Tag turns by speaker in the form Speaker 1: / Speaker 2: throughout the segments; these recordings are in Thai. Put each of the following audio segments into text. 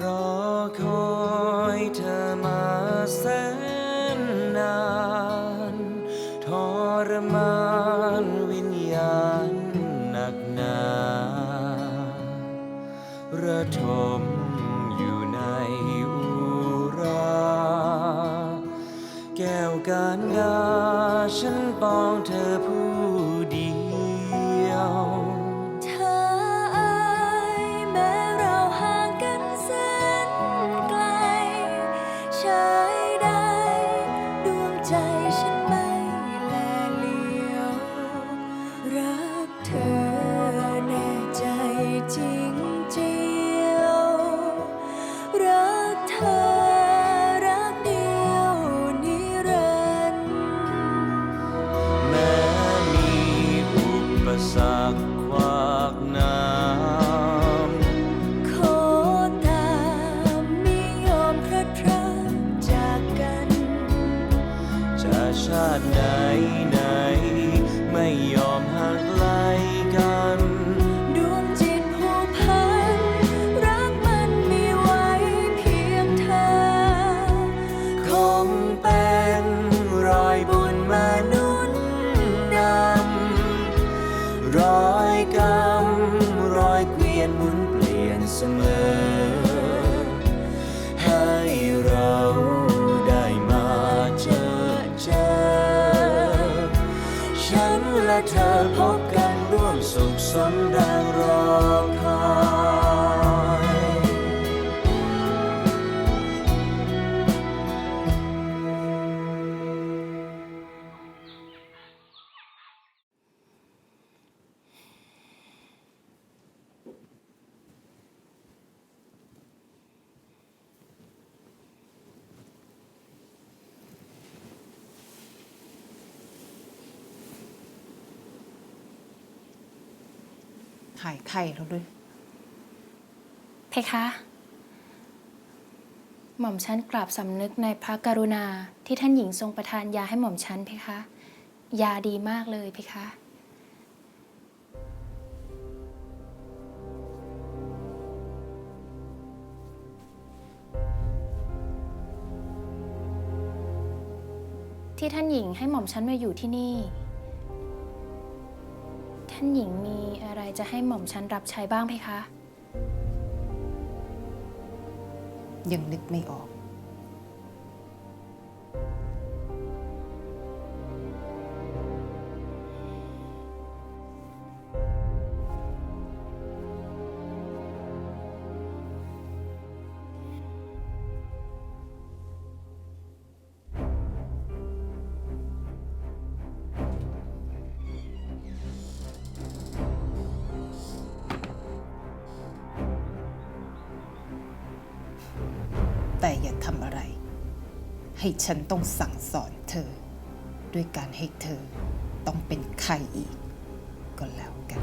Speaker 1: รอคอยเธอมาแสนนานทรมานวิญญาณหนักหนาระทมอยู่ในอุรา แก้วการดาฉัน
Speaker 2: สนแรงรอ
Speaker 1: หา
Speaker 2: ย
Speaker 1: ไข้
Speaker 3: แล้วด้วย
Speaker 4: เพคะ หม่อมฉันกราบสำนึกในพระกรุณาที่ท่านหญิงทรงประทานยาให้หม่อมฉันเพคะ ยาดีมากเลยเพคะที่ท่านหญิงให้หม่อมฉันมาอยู่ที่นี่ ท่านหญิงมีอะไรจะให้หม่อมฉันรับใช้บ้างเพคะ
Speaker 3: ยังนึกไม่ออก ให้ฉันต้องสั่งสอนเธอ ด้วยการให้เธอต้องเป็นใครอีก ก็แล้วกัน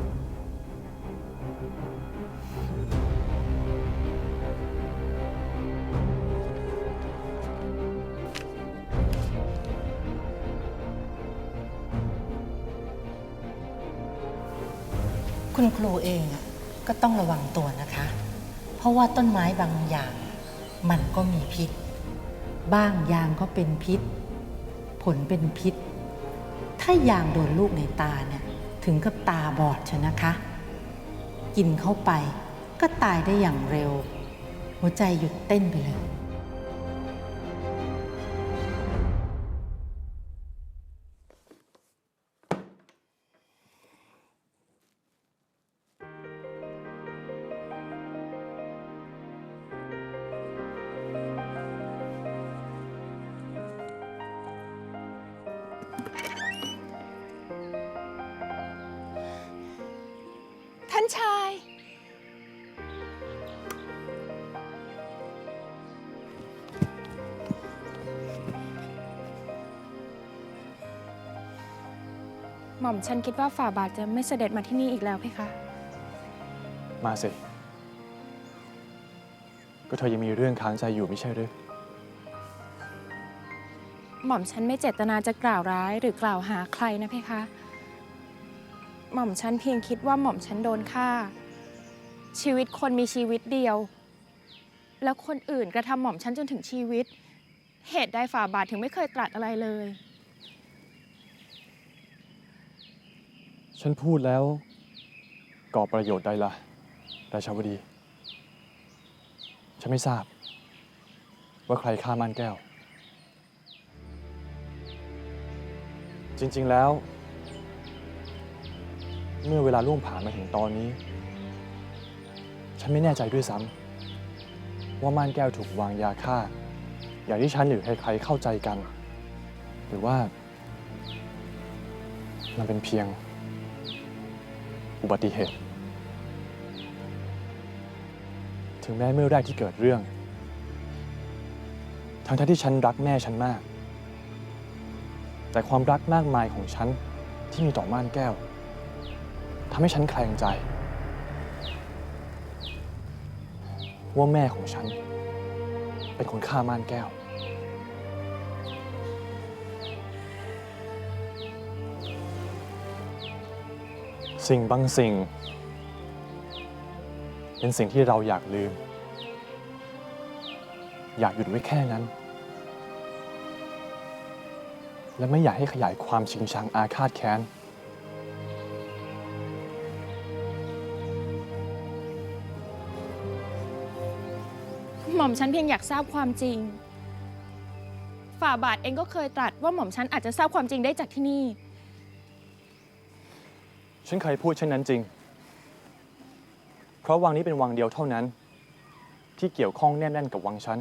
Speaker 5: คุณครูเองอะก็ต้องระวังตัวนะคะ เพราะว่าต้นไม้บางอย่าง มันก็มีพิษ บ้างยางก็เป็นพิษ ผลเป็นพิษ ถ้ายางโดนลูกในตาเนี่ยถึงกับตาบอดชนะคะ กินเข้าไปก็ตายได้อย่างเร็ว หัวใจหยุดเต้นไปเลย
Speaker 4: อมฉันคิดว่าฝ่าบาทจะไม่เสด็จมาที่นี่อีกแล้วเพคะ
Speaker 6: มาสิ ก็เธอยังมีเรื่องค้างใจอยู่ไม่ใช่หรือ
Speaker 4: หม่อมฉันไม่เจตนาจะกล่าวร้ายหรือกล่าวหาใครนะเพคะ หม่อมฉันเพียงคิดว่าหม่อมฉันโดนฆ่า ชีวิตคนมีชีวิตเดียว แล้วคนอื่นกระทำหม่อมฉันจนถึงชีวิต เหตุใดฝ่าบาทถึงไม่เคยตรัสอะไรเลย
Speaker 6: ฉันพูดแล้วก่อประโยชน์ใดล่ะ ราชาวดี ฉันไม่ทราบ ว่าใครฆ่าม่านแก้ว จริง ๆ แล้ว เมื่อเวลาล่วงผ่านมาถึงตอนนี้ ฉันไม่แน่ใจด้วยซ้ำว่าม่านแก้วถูกวางยาฆ่า อย่างที่ฉันหรือใครๆเข้าใจกัน หรือว่า มันเป็นเพียง อุบัติเหตุ ถึงแม้เมื่อแรกที่เกิดเรื่อง ทั้งทที่ฉันรักแม่ฉันมาก แต่ความรักมากมายของฉันที่มีต่อม่านแก้วทำให้ฉันแคลงใจ ว่าแม่ของฉัน เป็นคนฆ่าม่านแก้ว สิ่งบางสิ่ง เป็นสิ่งที่เราอยากลืม อยากหยุดไว้แค่นั้น และไม่อยากให้ขยายความชิงชังอาฆาตแค้น
Speaker 4: หม่อมฉันเพียงอยากทราบความจริง ฝ่าบาทเองก็เคยตรัสว่าหม่อมฉันอาจจะทราบความจริงได้จากที่นี่
Speaker 6: ฉันเคยพูดเช่นนั้นจริง เพราะวังนี้เป็นวังเดียวเท่านั้น ที่เกี่ยวข้องแน่นๆกับวังฉัน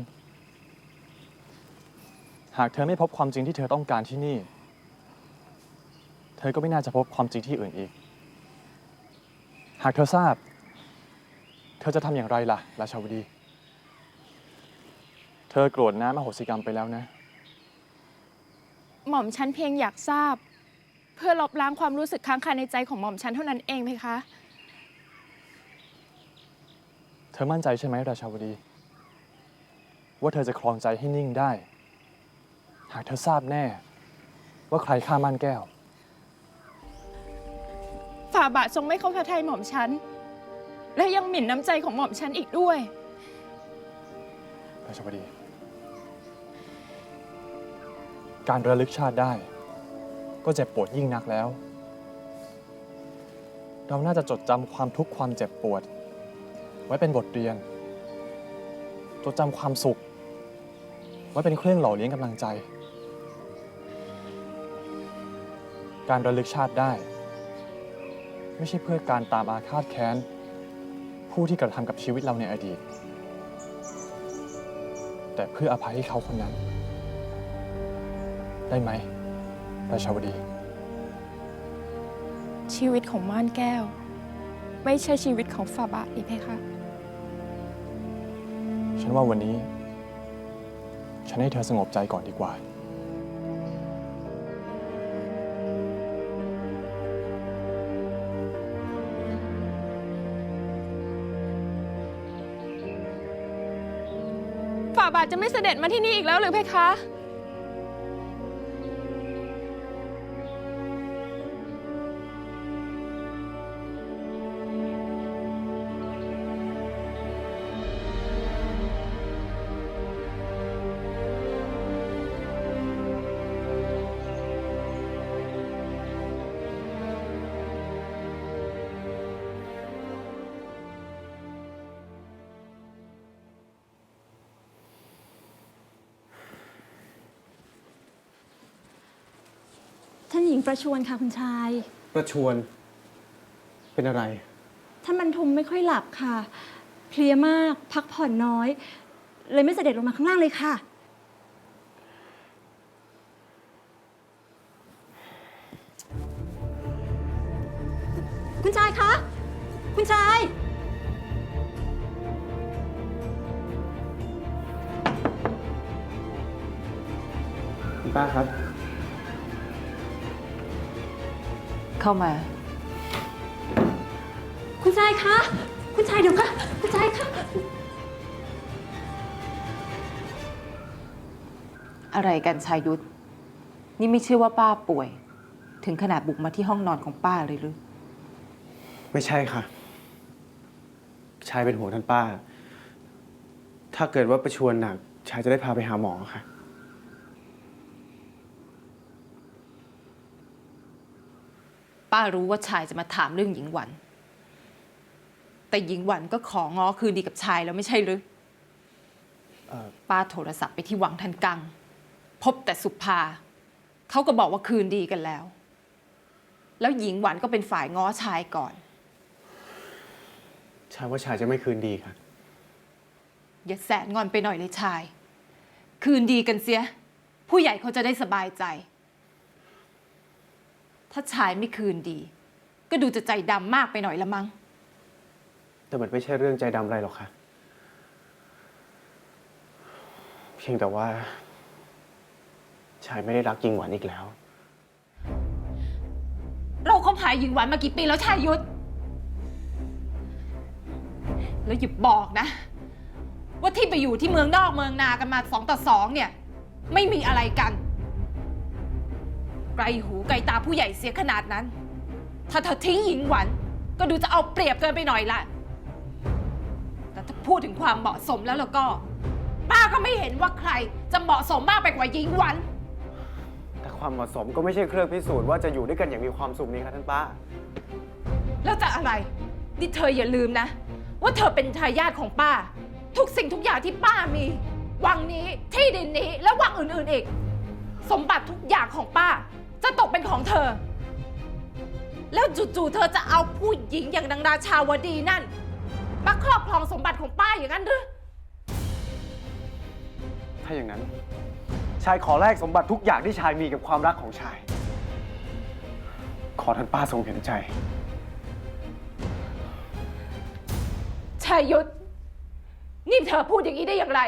Speaker 6: หากเธอไม่พบความจริงที่เธอต้องการที่นี่ เธอก็ไม่น่าจะพบความจริงที่อื่นอีก หากเธอทราบ เธอจะทำอย่างไรล่ะ ราชาวดี เธอโกรธน้ำมโหสิกรรมไปแล้วนะ
Speaker 4: หม่อมฉันเพียงอยากทราบ พื่อลบล้างความรู้สึกค้างคาในใจของหม่อมฉันเท่านั้นเองเพคะ
Speaker 6: เธอมั่นใจใช่ไหมราชาวดี ว่าเธอจะครองใจให้นิ่งได้ หากเธอทราบแน่ ว่าใครฆ่าม่านแก้ว
Speaker 4: ฝ่าบาททรงไม่เข้าพระทัยหม่อมฉัน และยังหมิ่นน้ำใจของหม่อมฉันอีกด้วย
Speaker 6: ราชาวดี การระลึกชาติได้ ก็เจ็บปวดยิ่งนักแล้ว เราน่าจะจดจำความทุกข์ความเจ็บปวด ไว้เป็นบทเรียน จดจำความสุข ไว้เป็นเครื่องหล่อเลี้ยงกำลังใจ การระลึกชาติได้ ไม่ใช่เพื่อการตามอาฆาตแค้น ผู้ที่กระทำกับชีวิตเราในอดีต แต่เพื่ออภัยให้เขาคนนั้น ได้ไหม ราชาวดี
Speaker 4: ชีวิตของม่านแก้ว ไม่ใช่ชีวิตของฝ่าบาทนี่เพคะ
Speaker 6: ฉันว่าวันนี้ ฉันให้เธอสงบใจก่อนดีกว่า
Speaker 4: ฝ่าบาทจะไม่เสด็จมาที่นี่อีกแล้วหรือเพคะ
Speaker 7: ประชวนค่ะคุณชาย
Speaker 8: ประชวน เป็นอะไร
Speaker 7: ท่านบรรทุมไม่ค่อยหลับค่ะ เพลียมาก พักผ่อนน้อย เลยไม่เสด็จลงมาข้างล่างเลยค่ะ คุณชายคะ คุณชาย
Speaker 8: คุณป้าครับ
Speaker 9: เข้ามา
Speaker 7: คุณชายคะ คุณชายเดี๋ยวค่ะ คุณชายคะ
Speaker 9: อะไรกันชายุทธ นี่ไม่เชื่อว่าป้าป่วย ถึงขนาดบุกมาที่ห้องนอนของป้าเลยหรือ
Speaker 8: ไม่ใช่ค่ะ ชายเป็นห่วงท่านป้า ถ้าเกิดว่าประชวนหนัก ชายจะได้พาไปหาหมอค่ะ
Speaker 3: ป้ารู้ว่าชายจะมาถามเรื่องหญิงหวัน แต่หญิงหวันก็ของ้อคืนดีกับชายแล้วไม่ใช่หรือ
Speaker 8: เอ่อ
Speaker 3: ป้าโทรศัพท์ไปที่วังทันกัง พบแต่สุภา เขาก็บอกว่าคืนดีกันแล้ว แล้วหญิงหวันก็เป็นฝ่ายง้อชายก่อน
Speaker 8: ชายว่าชายจะไม่คืนดีค่ะ
Speaker 3: อย่าแสนงอนไปหน่อยเลยชาย คืนดีกันเสีย ผู้ใหญ่เขาจะได้สบายใจ ถ้าชายไม่คืนดี ก็ดูจะใจดำมากไปหน่อยละมั้ง
Speaker 8: แต่มันไม่ใช่เรื่องใจดำอะไรหรอกค่ะ เพียงแต่ว่า ชายไม่ได้รักยิงหวานอีกแล้ว
Speaker 3: เราคบหาหญิงหวานมากี่ปีแล้วชายยุทธแล้วอย่าบอกนะ ว่าที่ไปอยู่ที่เมืองนอกเมืองนากันมาสองต่อสองเนี่ย ไม่มีอะไรกัน ไกลหูไกลตาผู้ใหญ่เสียขนาดนั้น ถ้าเธอทิ้งหญิงหวัน ก็ดูจะเอาเปรียบเกินไปหน่อยละ แต่ถ้าพูดถึงความเหมาะสมแล้วแล้วก็ ป้าก็ไม่เห็นว่าใครจะเหมาะสมมากไปกว่าหญิงหวัน
Speaker 8: แต่ความเหมาะสมก็ไม่ใช่เครื่องพิสูจน์ว่าจะอยู่ด้วยกันอย่างมีความสุขนี้ค่ะท่านป้า
Speaker 3: แล้วจะอะไร นี่เธออย่าลืมนะ ว่าเธอเป็นทายาทของป้า ทุกสิ่งทุกอย่างที่ป้ามี วังนี้ที่ดินนี้และวังอื่นๆอีก สมบัติทุกอย่างของป้า จะตกเป็นของเธอ แล้วจู่ๆเธอจะเอาผู้หญิงอย่างนางราชาวดีนั่น มาครอบครองสมบัติของป้าอย่างนั้นหรือ
Speaker 8: ถ้าอย่างนั้น ชายขอแลกสมบัติทุกอย่างที่ชายมีกับความรักของชาย ขอท่านป้าทรงเห็นใจ
Speaker 3: ชายยุทธนี่เธอพูดอย่างนี้ได้อย่างไร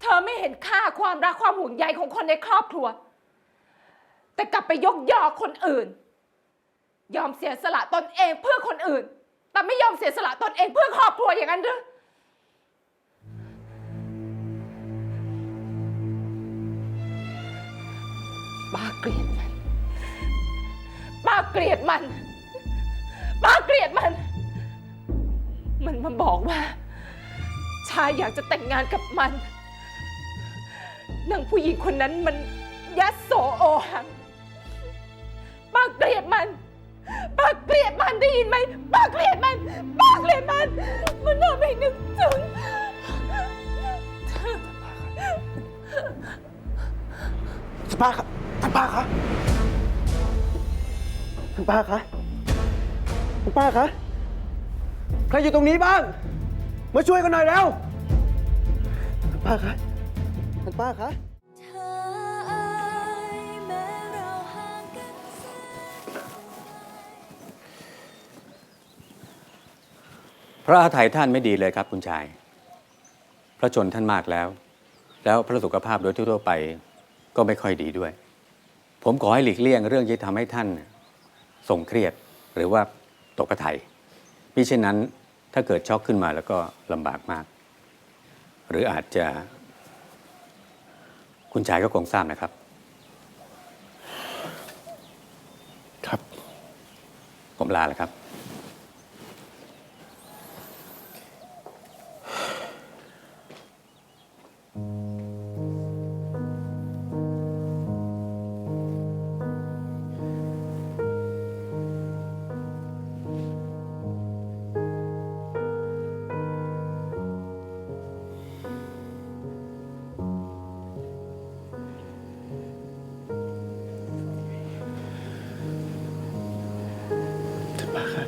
Speaker 3: เธอไม่เห็นค่าความรักความห่วงใยของคนในครอบครัว แต่กลับไปยกยอคนอื่น ยอมเสียสละตนเองเพื่อคนอื่น แต่ไม่ยอมเสียสละตนเองเพื่อครอบครัวอย่างนั้นหรือป้าเกลียดมันป้าเกลียดมันป้าเกลียดมัน มันมาบอกว่า ชายอยากจะแต่งงานกับมันนางผู้หญิงคนนั้นมันยัดโสโอหัง เกลียดมันป้าเกลียดมันได้ยินไหมป้าเกลียดมันป้าเกลียดมัน มันทำให้นึกถึง
Speaker 8: ท่านป้าครับท่านป้าคะท่านป้าคะท่านป้าคะใครอยู่ตรงนี้บ้าง มาช่วยกันหน่อยแล้วท่านป้าคะท่านป้าคะ
Speaker 10: พระอาทัยท่านไม่ดีเลยครับคุณชาย พระชนท่านมากแล้ว แล้วพระสุขภาพโดยทั่วๆไปก็ไม่ค่อยดีด้วย ผมขอให้หลีกเลี่ยงเรื่องที่ทำให้ท่านทรงเครียดหรือว่าตกกระไถมิเช่นนั้นถ้าเกิดช็อกขึ้นมาแล้วก็ลำบากมาก หรืออาจจะ คุณชายก็คงทราบนะครับ
Speaker 8: ครับ
Speaker 10: ผมลาแล้วครับ
Speaker 8: ป้าคะ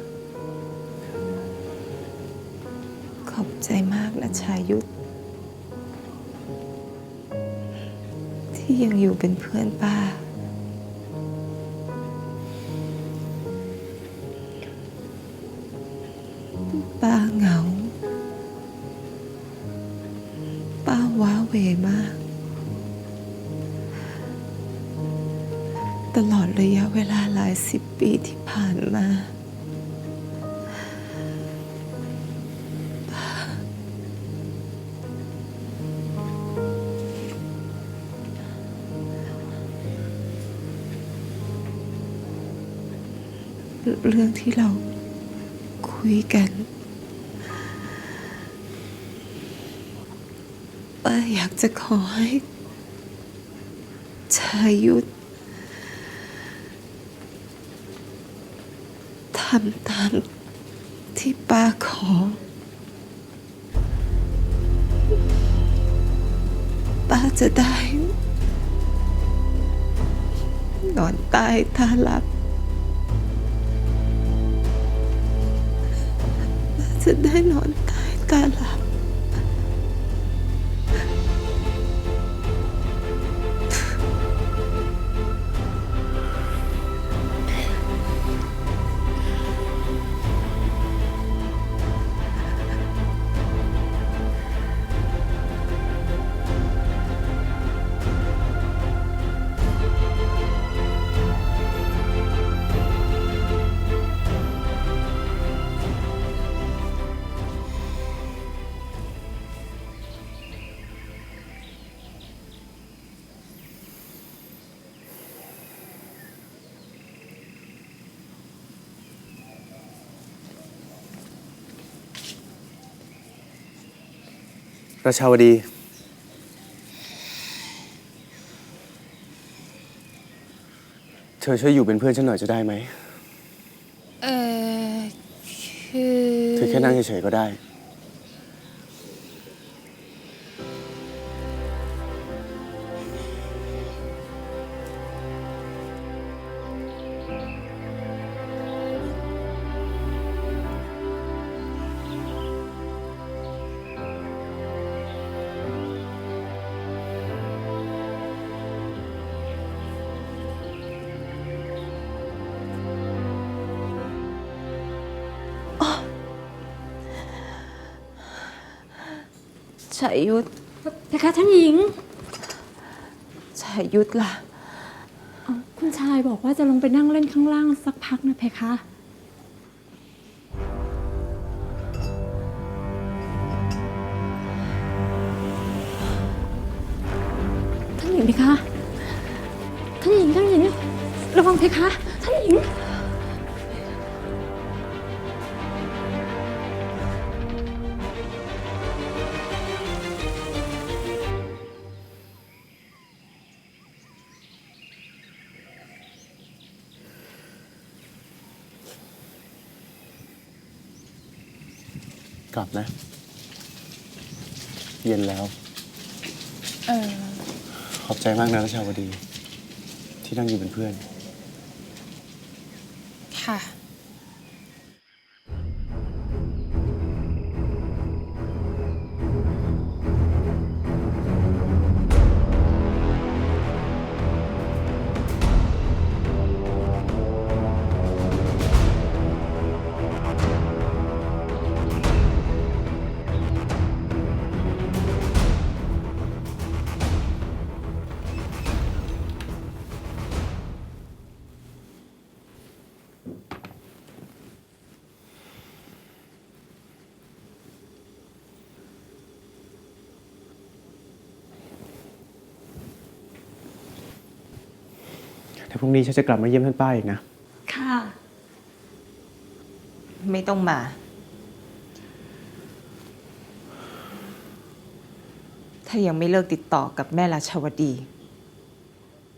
Speaker 9: ขอบใจมากนะชายุทธที่ยังอยู่เป็นเพื่อนป้า ป้าเหงา ป้าว้าเวมาก ตลอดระยะเวลาหลายสิบปีที่ผ่านมา เรื่องที่เราคุยกัน ป้าอยากจะขอให้ชายุทธทำตามที่ป้าขอ ป้าจะได้นอนตายตาลับ จะได้นอนตายตาหลับ
Speaker 8: ราชาวดี เธอช่วยอยู่เป็นเพื่อนฉันหน่อยจะได้ไหม
Speaker 9: เออคือ
Speaker 8: เธอแค่นั่งเฉยๆก็ได้
Speaker 9: ชายุทธ
Speaker 7: เพคะท่านหญิง
Speaker 9: ชายุทธล่ะ
Speaker 7: เอาคุณชายบอกว่าจะลงไปนั่งเล่นข้างล่างสักพักนะเพคะ ท่านหญิงเพคะ ท่านหญิงท่านหญิง ระวังเพคะ
Speaker 8: กลับนะ เย็นแล้ว
Speaker 9: เออ
Speaker 8: ขอบใจมากนะราชาวดี ที่นั่งอยู่เป็นเพื่อน แต่พรุ่งนี้ฉันจะกลับมาเยี่ยมท่านป้าอีกนะ
Speaker 7: ค่ะ
Speaker 9: ไม่ต้องมา ถ้ายังไม่เลิกติดต่อกับแม่ราชาวดี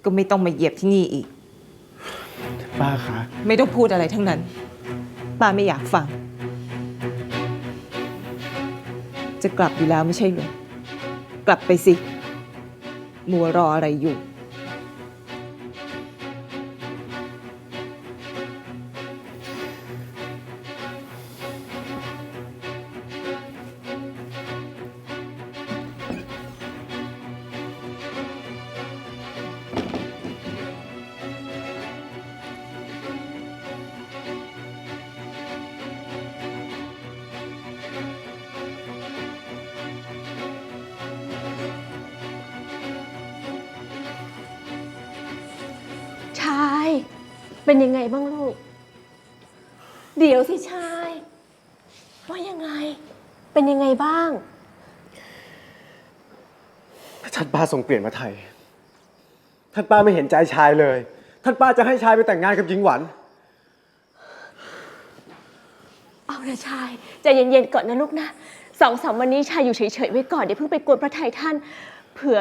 Speaker 9: ก็ไม่ต้องมาเหยียบที่นี่อีก
Speaker 8: ป้าคะ
Speaker 9: ไม่ต้องพูดอะไรทั้งนั้น ป้าไม่อยากฟัง จะกลับอยู่แล้วไม่ใช่เหรอ กลับไปสิ มัวรออะไรอยู่
Speaker 11: เป็นยังไงบ้างลูก เดี๋ยวสิชาย ว่ายังไง เป็นยังไงบ้าง
Speaker 8: ท่านป้าทรงเปลี่ยนมาไทย ท่านป้าไม่เห็นใจชายเลย ท่านป้าจะให้ชายไปแต่งงานกับหญิงหวัน
Speaker 11: เอานะชายใจเย็นๆก่อนนะลูกนะสองสามวันนี้ชายอยู่เฉยๆไว้ก่อนอย่าเพิ่งไปกวนพระไทยท่าน เผื่อ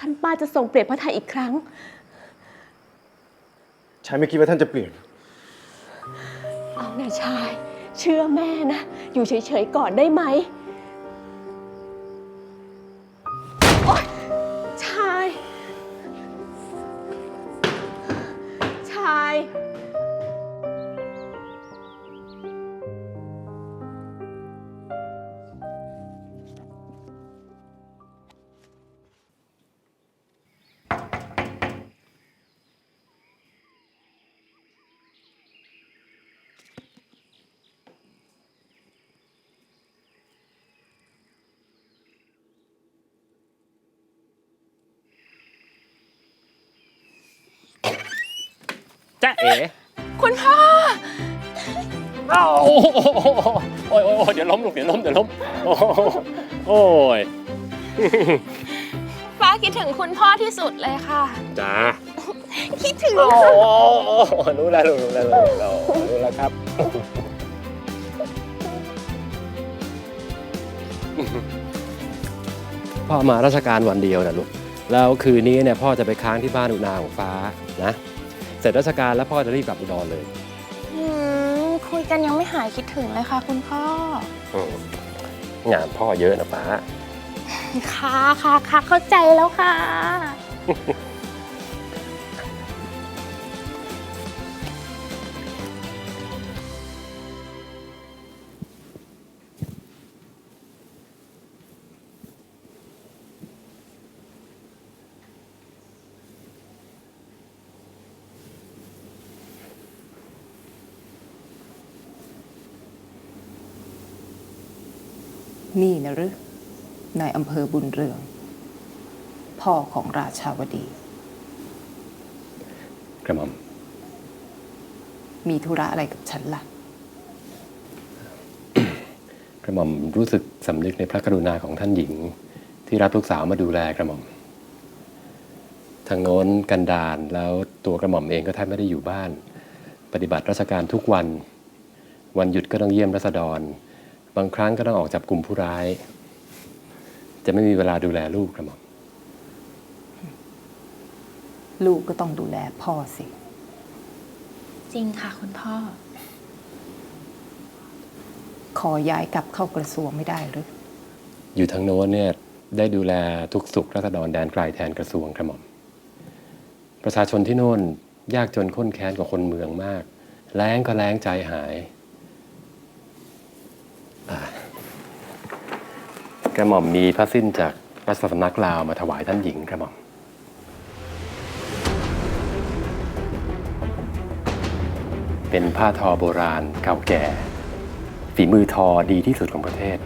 Speaker 11: ท่านป้าจะทรงเปลี่ยนพระไทยอีกครั้ง
Speaker 8: ชายไม่คิดว่าท่านจะเปลี่ยน
Speaker 11: เอานะชาย เชื่อแม่นะ อยู่เฉยๆก่อนได้ไหมโอ๊ย
Speaker 12: จ้าเอ๋
Speaker 4: คุณพ่อ
Speaker 12: โอ้โหโอ้ยโอ้ยโอ้ยเดี๋ยวล้มลูกเดี๋ยวล้มเดี๋ยวล้มโอ้โหโอ้ย
Speaker 4: ฟ้าคิดถึงคุณพ่อที่สุดเลยค่ะ
Speaker 12: จ้า
Speaker 4: คิดถึง
Speaker 12: โอ้โหรู้แล้วรู้แล้วรู้แล้วรู้แล้วครับพ่อมาราชการวันเดียวนะลูก แล้วคืนนี้เนี่ยพ่อจะไปค้างที่บ้านอุณาของฟ้านะ เสร็จราชการแล้วพ่อจะรีบกลับอุดรเลย
Speaker 4: อืมคุยกันยังไม่หายคิดถึงเลยค่ะ คุณพ่อ
Speaker 12: อืมงานพ่อเยอะนะฟ้า
Speaker 4: ค่ะค่ะค่ะเข้าใจแล้วค่ะ
Speaker 3: นี่นะหรือนายอำเภอบุญเรือง พ่อของราชาวดี
Speaker 12: กระหม่อม
Speaker 3: มีธุระอะไรกับฉันล่ะ
Speaker 12: กระหม่อมรู้สึกสำนึกในพระกรุณาของท่านหญิง ที่รับลูกสาวมาดูแลกระหม่อม ทางโน้นกันดารแล้วตัวกระหม่อมเองก็แทบไม่ได้อยู่บ้าน ปฏิบัติราชการทุกวัน วันหยุดก็ต้องเยี่ยมรัษฎร บางครั้งก็ต้องออกจับกลุ่มผู้ร้าย จะไม่มีเวลาดูแลลูกกระหม่อม
Speaker 3: ลูกก็ต้องดูแลพ่อสิ
Speaker 4: จริงค่ะคุณพ่อ
Speaker 3: ขอย้ายกลับเข้ากระทรวงไม่ได้หรือ
Speaker 12: อยู่ทางโน้นเนี่ยได้ดูแลทุกสุขรัษฎรแดนไกลแทนกระทรวงกระหม่อม ประชาชนที่โน่นยากจนข้นแค้นกว่าคนเมืองมาก แล้งก็แล้งใจหายอะ กระหม่อมมีพระสิ้นจากรัชสำนักลาวมาถวายท่านหญิงกระหม่อม เป็นผ้าทอโบราณเก่าแก่ ฝีมือทอดีที่สุดของประเทศ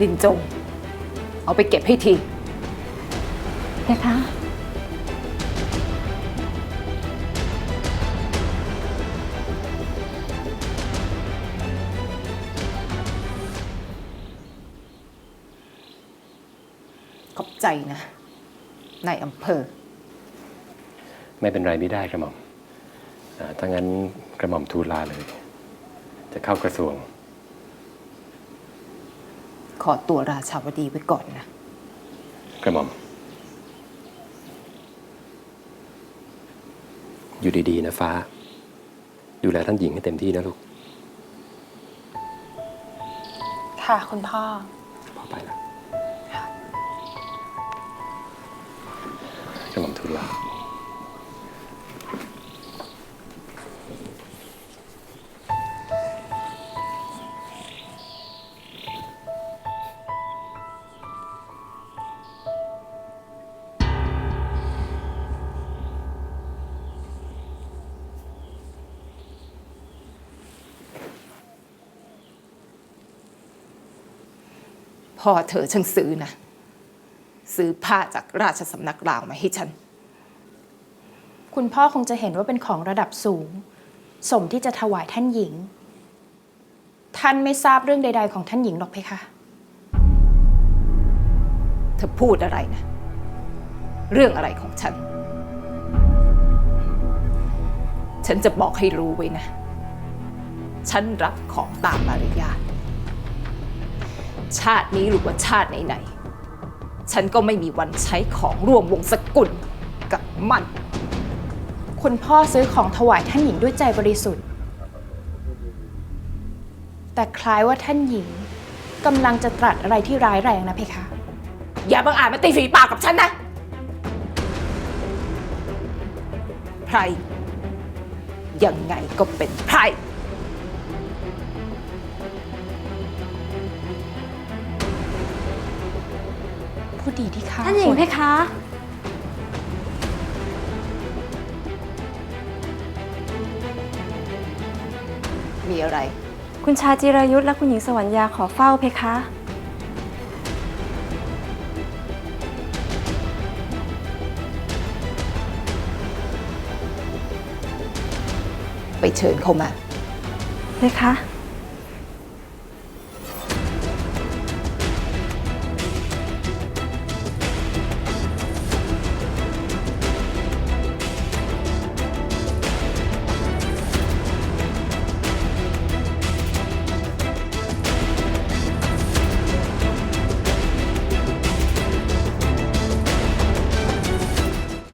Speaker 3: ดินจง เอาไปเก็บให้ที
Speaker 11: นะคะ
Speaker 3: ขอบใจนะนายอำเภอ
Speaker 12: ไม่เป็นไรไม่ได้กระหม่อมอ่าถ้างั้นกระหม่อมทูลลาเลย จะเข้ากระทรวง
Speaker 3: ขอตัวราชาวดีไว้ก่อนนะ
Speaker 12: กระหม่อม อยู่ดีๆนะฟ้า ดูแลท่านหญิงให้เต็มที่นะลูก
Speaker 4: ค่ะคุณพ่อ
Speaker 12: พอไปแล้วกระหม่อมทูลลา
Speaker 3: พ่อเธอช่างซื้อนะ ซื้อผ้าจากราชสำนักลาวมาให้ฉัน
Speaker 4: คุณพ่อคงจะเห็นว่าเป็นของระดับสูง สมที่จะถวายท่านหญิง ท่านไม่ทราบเรื่องใด ๆ ของท่านหญิงหรอกเพคะ
Speaker 3: เธอพูดอะไรนะ เรื่องอะไรของฉัน ฉันจะบอกให้รู้ไว้นะ ฉันรับของตามมารยาท ชาตินี้หรือว่าชาติไหนๆ ฉันก็ไม่มีวันใช้ของร่วมวงสกุลกับมัน
Speaker 4: คุณพ่อซื้อของถวายท่านหญิงด้วยใจบริสุทธิ์ แต่คล้ายว่าท่านหญิงกำลังจะตรัสอะไรที่ร้ายแรงนะเพคะ
Speaker 3: อย่าบังอาจมาตีฝีปากกับฉันนะ ไพรยังไงก็เป็นไพร
Speaker 4: ผู้ดีที่ข้า
Speaker 7: ท่านหญิง
Speaker 4: ควร
Speaker 7: เพคะ
Speaker 3: มีอะไร
Speaker 7: คุณชายจิรายุทธและคุณหญิงสวรรยาขอเฝ้าเพคะ
Speaker 3: ไปเชิญเข้ามา
Speaker 7: เพคะ